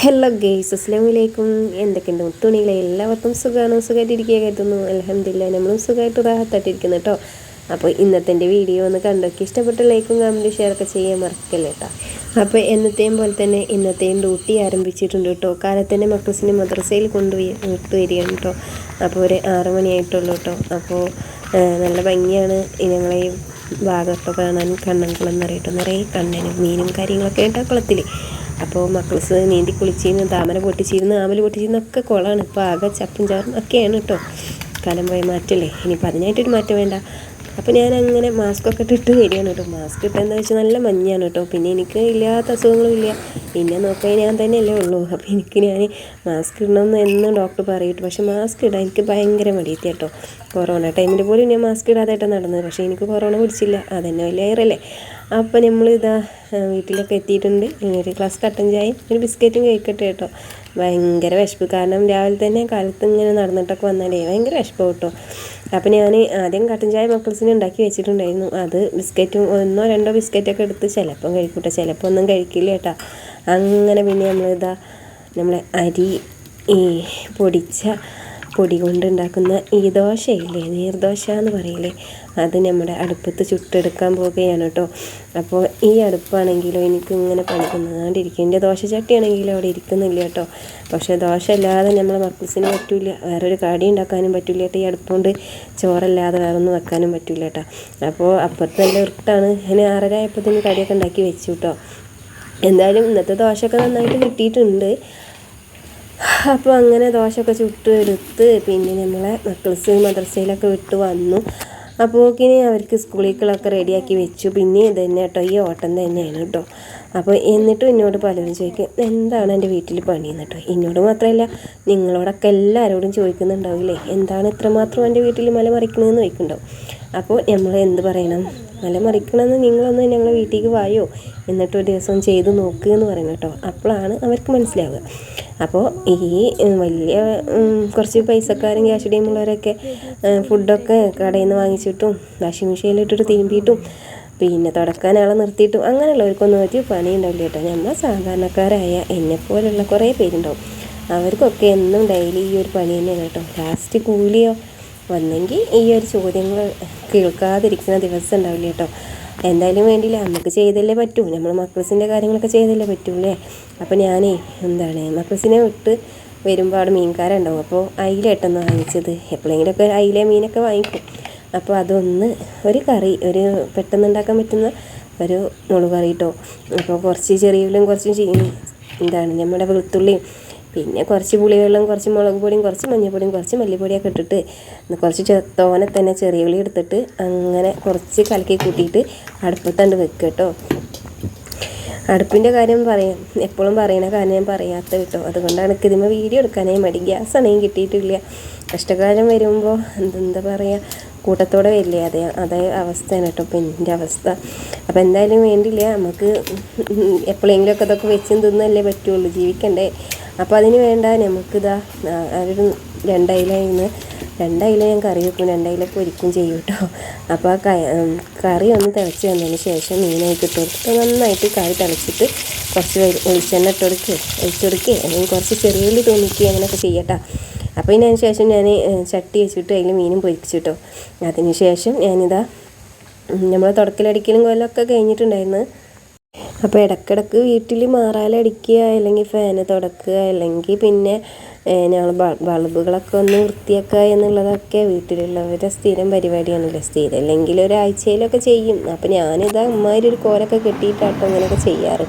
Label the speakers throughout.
Speaker 1: Hello guys അസ്ലാമലൈക്കും എന്തൊക്കെയുണ്ട്? തുണികളെ എല്ലാവർക്കും സുഖമാണ് സുഖമായിട്ടിരിക്കുക കരുതുന്നു. അലഹമില്ല നമ്മളും സുഖമായിട്ട് റാഹത്തായിട്ടിരിക്കുന്നു കേട്ടോ അപ്പോൾ ഇന്നത്തെ എന്റെ വീഡിയോ ഒന്ന് കണ്ടോക്കി. ഇഷ്ടപ്പെട്ട ലൈക്കും കമന്റും ഒക്കെ ചെയ്യാൻ മറക്കല്ലേ കേട്ടോ അപ്പോൾ എന്നത്തെയും പോലെ തന്നെ ഇന്നത്തെയും ഡ്യൂട്ടി ആരംഭിച്ചിട്ടുണ്ട് കേട്ടോ കാലത്തന്നെ മക്കൾസിനെ മദ്രസയിൽ കൊണ്ടുപോയി വിട്ടു വരികയാണ് കേട്ടോ അപ്പോൾ ഒരു ആറ് മണിയായിട്ടുള്ളൂ കേട്ടോ അപ്പോൾ നല്ല ഭംഗിയാണ്. ഞങ്ങളെ ഈ ഭാഗമൊക്കെ കാണാൻ കണ്ണൻകുളം എന്നറിയട്ടോ നിറയെ കണ്ണനും മീനും കാര്യങ്ങളൊക്കെ ആയിട്ട് കുളത്തിൽ അപ്പോൾ മക്കൾസ് നീന്തി കുളിച്ചിരുന്ന് താമര പൊട്ടിച്ചിരുന്ന് ആമൽ പൊട്ടിച്ചിരുന്ന് ഒക്കെ കുളമാണ് ഇപ്പോൾ ആകെ ചപ്പും ചാറും ഒക്കെയാണ് കേട്ടോ കാലം പോയ മാറ്റല്ലേ? ഇനിയിപ്പോൾ അതിനായിട്ടൊരു മാറ്റം വേണ്ട. അപ്പോൾ ഞാൻ അങ്ങനെ മാസ്ക് ഒക്കെ ഇട്ടിട്ട് വരികയാണ് കേട്ടോ. മാസ്ക് ഇട്ടെന്താ വെച്ചാൽ നല്ല മഞ്ഞാണ് കേട്ടോ. പിന്നെ എനിക്ക് ഇല്ലാത്ത അസുഖങ്ങളും ഇല്ല. പിന്നെ നോക്കാൻ ഞാൻ തന്നെയല്ലേ ഉള്ളൂ. അപ്പോൾ എനിക്ക് ഞാൻ മാസ്ക് ഇടണമെന്ന് എന്നും ഡോക്ടർ പറയിട്ടു. പക്ഷേ മാസ്ക് ഇടാൻ എനിക്ക് ഭയങ്കര മടിയെത്തി കേട്ടോ. കൊറോണ ടൈമിൽ പോലും ഞാൻ മാസ്ക് ഇടാതായിട്ടാണ് നടന്നത്. പക്ഷേ എനിക്ക് കൊറോണ പിടിച്ചില്ല. അതന്നെ വലിയ ഏറല്ലേ അപ്പോൾ നമ്മൾ ഇതാ വീട്ടിലൊക്കെ എത്തിയിട്ടുണ്ട്. ഒരു ഗ്ലാസ് കട്ടൻ ചായയും ഒരു ബിസ്ക്കറ്റും കഴിക്കട്ടെ കേട്ടോ. ഭയങ്കര വിശപ്പ്. കാരണം രാവിലെ തന്നെ കാലത്ത് ഇങ്ങനെ നടന്നിട്ടൊക്കെ വന്നാലേ ഭയങ്കര വിശപ്പ് കേട്ടോ. അപ്പോൾ ഞാൻ ആദ്യം കട്ടൻ ചായ മക്കൾസിന് ഉണ്ടാക്കി വെച്ചിട്ടുണ്ടായിരുന്നു. അത് ബിസ്ക്കറ്റും ഒന്നോ രണ്ടോ ബിസ്ക്കറ്റൊക്കെ എടുത്ത് ചിലപ്പം കഴിക്കൂട്ടെ ചിലപ്പോൾ ഒന്നും കഴിക്കില്ല കേട്ടോ അങ്ങനെ പിന്നെ നമ്മളിതാ നമ്മളെ അരി ഈ പൊടിച്ച പൊടി കൊണ്ടുണ്ടാക്കുന്ന ഈ ദോശയില്ലേ നീർദോശ എന്ന് പറയില്ലേ അത് നമ്മുടെ അടുപ്പത്ത് ചുട്ടെടുക്കാൻ പോവുകയാണ് കേട്ടോ. അപ്പോൾ ഈ അടുപ്പാണെങ്കിലോ എനിക്ക് ഇങ്ങനെ പണിക്കുന്നതാണ്ടിരിക്കും എന്റെ ദോശ ചട്ടിയാണെങ്കിലും അവിടെ ഇരിക്കുന്നില്ല കേട്ടോ. പക്ഷേ ദോശ അല്ലാതെ നമ്മളെ മക്കൾസിന് പറ്റില്ല വേറൊരു കടി ഉണ്ടാക്കാനും പറ്റില്ല കേട്ടോ ഈ അടുപ്പുകൊണ്ട് ചോറല്ലാതെ വേറെ ഒന്നും വെക്കാനും പറ്റില്ല കേട്ടോ. അപ്പോൾ അപ്പുറത്ത് നല്ല ഇറുട്ടാണ് ഞാൻ ആറര കടിയൊക്കെ ഉണ്ടാക്കി വെച്ചു കേട്ടോ. എന്തായാലും ഇന്നത്തെ ദോശയൊക്കെ നന്നായിട്ട് കിട്ടിയിട്ടുണ്ട്. അപ്പോൾ അങ്ങനെ ദോശയൊക്കെ ചുട്ട് എടുത്ത് പിന്നെ നമ്മളെ മക്കൾസ് മദ്രസയിലൊക്കെ വിട്ട് വന്നു. അപ്പോൾ അപ്പോക്കിന് അവർക്ക് സ്കൂളിലേക്കുള്ളൊക്കെ റെഡിയാക്കി വെച്ചു. പിന്നെ ഇത് തന്നെ കേട്ടോ ഈ ഓട്ടം തന്നെയാണ് കേട്ടോ അപ്പോൾ എന്നിട്ടും എന്നോട് പലരും ചോദിക്കും എന്താണ് എന്റെ വീട്ടിൽ പണിയെന്ന് കേട്ടോ എന്നോട് മാത്രമല്ല നിങ്ങളോടൊക്കെ എല്ലാവരോടും ചോദിക്കുന്നുണ്ടാവില്ലേ എന്താണ് ഇത്രമാത്രം എന്റെ വീട്ടിൽ മല മറിക്കണമെന്ന് ചോദിക്കുന്നുണ്ടാവും. അപ്പോൾ നമ്മൾ എന്ത് പറയണം? മല മറിക്കണമെന്ന് നിങ്ങളൊന്ന് ഞങ്ങളെ വീട്ടിലേക്ക് വായോ? എന്നിട്ട് ഒരു ദിവസം ചെയ്ത് നോക്കുക എന്ന് പറയണം കേട്ടോ. അപ്പോഴാണ് അവർക്ക് മനസ്സിലാവുക. അപ്പോൾ ഈ വലിയ കുറച്ച് പൈസക്കാരും ക്യാഷ് ടീമുള്ളവരൊക്കെ ഫുഡൊക്കെ കടയിൽ നിന്ന് വാങ്ങിച്ചിട്ടും വാഷിംഗ് മെഷീനിലിട്ടിട്ട് തിരുമ്പിയിട്ടും പിന്നെ തുടക്കാൻ ആളെ നിർത്തിയിട്ടും അങ്ങനെയുള്ളവർക്കൊന്നും ഒരു പണി ഉണ്ടാവില്ല കേട്ടോ. നമ്മൾ സാധാരണക്കാരായ എന്നെപ്പോലുള്ള കുറേ പേരുണ്ടാവും. അവർക്കൊക്കെ എന്നും ഡെയിലി ഈ ഒരു പണി തന്നെയാണ് കേട്ടോ. ലാസ്റ്റ് കൂലിയോ വന്നെങ്കിൽ ഈ ഒരു ചോദ്യങ്ങൾ കേൾക്കാതിരിക്കുന്ന ദിവസം ഉണ്ടാവില്ല കേട്ടോ. എന്തായാലും വേണ്ടിയില്ല നമുക്ക് ചെയ്തല്ലേ പറ്റൂ. നമ്മൾ മക്കൾസിന്റെ കാര്യങ്ങളൊക്കെ ചെയ്തല്ലേ പറ്റൂല്ലേ അപ്പോൾ ഞാനേ എന്താണ് മക്കൾസിനെ വിട്ട് വരുമ്പോൾ അവിടെ മീൻകാരുണ്ടാവും. അപ്പോൾ അയിലേട്ടെന്ന് വാങ്ങിച്ചത്. എപ്പോഴെങ്കിലുമൊക്കെ അയിലെ മീനൊക്കെ വാങ്ങിക്കും. അപ്പോൾ അതൊന്ന് ഒരു കറി ഒരു പെട്ടെന്ന് ഉണ്ടാക്കാൻ പറ്റുന്ന ഒരു മുളക് കറി കേട്ടോ. അപ്പോൾ കുറച്ച് ചെറിയ കുറച്ച് ചീ- എന്താണ് നമ്മുടെ വെളുത്തുള്ളിയും പിന്നെ കുറച്ച് പുളിവെള്ളം കുറച്ച് മുളക് പൊടിയും കുറച്ച് മഞ്ഞൾപ്പൊടിയും കുറച്ച് മല്ലിപ്പൊടിയൊക്കെ ഇട്ടിട്ട് കുറച്ച് ചെത്തോനെ തോനെ തന്നെ ചെറിയ ഉള്ളി എടുത്തിട്ട് അങ്ങനെ കുറച്ച് കലക്കി കൂട്ടിയിട്ട് അടുപ്പത്തണ്ട് വെക്കുക കേട്ടോ. അടുപ്പിന്റെ കാര്യം പറയാം എപ്പോഴും പറയണ കാര്യം ഞാൻ പറയാത്ത കേട്ടോ. അതുകൊണ്ടാണ് എനിക്ക് വീഡിയോ എടുക്കാനേ മടി ഗ്യാസ് ആണെങ്കിൽ കിട്ടിയിട്ടില്ല. കഷ്ടകാലം വരുമ്പോൾ എന്തെന്താ പറയുക കൂട്ടത്തോടെ വരില്ലേ? അതേ അതേ അവസ്ഥയാണ് കേട്ടോ ഇപ്പം എന്റെ അവസ്ഥ. അപ്പോൾ എന്തായാലും വേണ്ടില്ല. നമുക്ക് എപ്പോഴെങ്കിലുമൊക്കെ ഇതൊക്കെ വെച്ചും തിന്നല്ലേ പറ്റുള്ളൂ. ജീവിക്കണ്ടേ? അപ്പോൾ അതിന് വേണ്ട നമുക്കിതാ ഒരു രണ്ടയില ഇന്ന് രണ്ടയില ഞാൻ കറി വെക്കും രണ്ടയില പൊരിക്കും ചെയ്യും കേട്ടോ അപ്പോൾ ആ കറി ഒന്ന് തിളച്ച് വന്നതിന് ശേഷം മീനായിട്ട് ഇട്ട് കൊടുത്തിട്ട് നന്നായിട്ട് കറി തിളച്ചിട്ട് കുറച്ച് വെളി- വെളിച്ചെണ്ണ ഇട്ട് കൊടുക്കുക ഒഴിച്ചൊടുക്കുക അല്ലെങ്കിൽ കുറച്ച് ചെറിയ ഉള്ളി തോന്നിക്കുക അങ്ങനെയൊക്കെ ചെയ്യട്ടോ. അപ്പോൾ ഇതിന് ശേഷം ഞാൻ ചട്ടി വെച്ചിട്ട് അതിൽ മീനും പൊരിച്ചിട്ടോ അതിന് ശേഷം ഞാനിതാ നമ്മൾ തുടക്കലടിക്കലും കൊല്ലമൊക്കെ കഴിഞ്ഞിട്ടുണ്ടായിരുന്നു. അപ്പോൾ ഇടക്കിടക്ക് വീട്ടിൽ മാറാലടിക്കുക അല്ലെങ്കിൽ ഫാന് തുടക്കുക അല്ലെങ്കിൽ പിന്നെ ഞങ്ങൾ ബൾബുകളൊക്കെ ഒന്ന് വൃത്തിയാക്കുക എന്നുള്ളതൊക്കെ വീട്ടിലുള്ളവരുടെ സ്ഥിരം പരിപാടിയാണല്ലോ. സ്ഥിരം അല്ലെങ്കിൽ ഒരാഴ്ചയിലൊക്കെ ചെയ്യും. അപ്പോൾ ഞാനിതാ അമ്മാതിരി ഒരു കോലൊക്കെ കെട്ടിയിട്ടാട്ടോ അങ്ങനെയൊക്കെ ചെയ്യാറ്.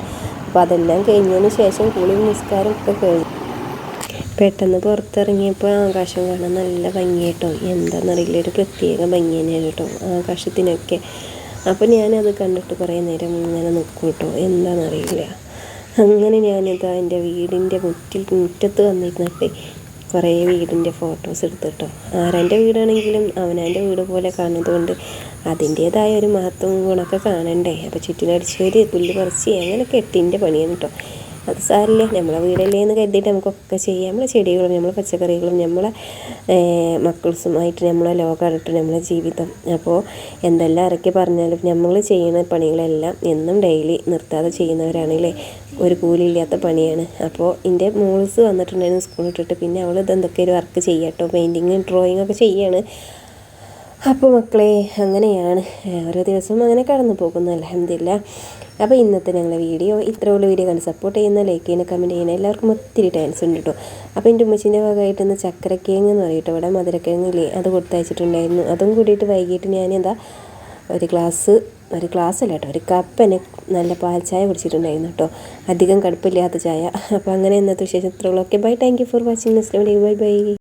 Speaker 1: അപ്പോൾ അതെല്ലാം കഴിഞ്ഞതിന് ശേഷം കുളിയും നിസ്കാരം ഒക്കെ കഴിഞ്ഞു. പെട്ടെന്ന് പുറത്തിറങ്ങിയപ്പോൾ ആകാശം കാണാൻ നല്ല ഭംഗിയായിട്ടോ? എന്താണെന്നറിയില്ല ഒരു പ്രത്യേക ഭംഗി തന്നെയാണ് കേട്ടോ ആകാശത്തിനൊക്കെ. അപ്പോൾ ഞാനത് കണ്ടിട്ട് കുറേ നേരം ഇങ്ങനെ നിൽക്കും കേട്ടോ എന്താണെന്നറിയില്ല അങ്ങനെ ഞാനിതാ എന്റെ വീടിന്റെ മുറ്റിൽ മുറ്റത്ത് വന്നിരുന്നിട്ട് കുറേ വീടിന്റെ ഫോട്ടോസ് എടുത്തിട്ടോ. ആരാന്റെ വീടാണെങ്കിലും അവനാന്റെ വീട് പോലെ കാണുന്നതുകൊണ്ട് അതിന്റേതായ ഒരു മഹത്വം ഗുണമൊക്കെ കാണണ്ടേ. അപ്പോൾ ചുറ്റിനടിച്ചവർ പുല്ല് പറിച്ച് അങ്ങനെ കെട്ടിന്റെ പണിയാണ് കേട്ടോ അത് സാരില്ല? നമ്മളെ വീടല്ലേ എന്ന് കരുതിയിട്ട് നമുക്കൊക്കെ ചെയ്യാം. നമ്മളെ ചെടികളും നമ്മളെ പച്ചക്കറികളും നമ്മളെ മക്കൾസുമായിട്ട് നമ്മളെ ലോകമായിട്ട് നമ്മളെ ജീവിതം. അപ്പോൾ എന്തെല്ലാം ഇറക്കി പറഞ്ഞാലും നമ്മൾ ചെയ്യുന്ന പണികളെല്ലാം എന്നും ഡെയിലി നിർത്താതെ ചെയ്യുന്നവരാണല്ലേ? ഒരു കൂലിയില്ലാത്ത പണിയാണ്. അപ്പോൾ എന്റെ മോൾസ് വന്നിട്ടുണ്ടായിരുന്നു സ്കൂളിൽ ഇട്ടിട്ട്. പിന്നെ അവൾ ഇതെന്തൊക്കെ ഒരു വർക്ക് ചെയ്യാട്ടോ പെയിന്റിങ് ഡ്രോയിങ് ഒക്കെ ചെയ്യാണ്. അപ്പോൾ മക്കളെ അങ്ങനെയാണ്. ഓരോ ദിവസവും അങ്ങനെ കടന്നു പോകുന്നു. അലഹമില്ല അപ്പോൾ ഇന്നത്തെ ഞങ്ങളുടെ വീഡിയോ ഇത്ര ഉള്ള. വീഡിയോ കണ്ട് സപ്പോർട്ട് ചെയ്യുന്ന ലൈക്ക് ചെയ്യുന്ന കമന്റ് ചെയ്യുന്ന എല്ലാവർക്കും ഒത്തിരി ടാൻസ് ഉണ്ട് കേട്ടോ. അപ്പോൾ എന്റെ ഉമ്മച്ചിന്റെ ഭാഗമായിട്ട് ഇന്ന് ചക്കരക്കിഴങ്ങ് എന്ന് പറയും ഇവിടെ മധുരക്കിഴങ്ങില്ലേ അത് കൊടുത്തയച്ചിട്ടുണ്ടായിരുന്നു അതും കൂടിയിട്ട് വൈകിട്ട് ഞാൻ എന്താ ഒരു ഗ്ലാസ് ഒരു ഗ്ലാസ് അല്ല കേട്ടോ ഒരു കപ്പന് നല്ല പാൽ ചായ കുടിച്ചിട്ടുണ്ടായിരുന്നു കേട്ടോ. അധികം കടുപ്പില്ലാത്ത ചായ. അപ്പോൾ അങ്ങനെ ഇന്നത്തെ വിശേഷം ഇത്രയുള്ളൂ okay bye thank you for watching next bye bye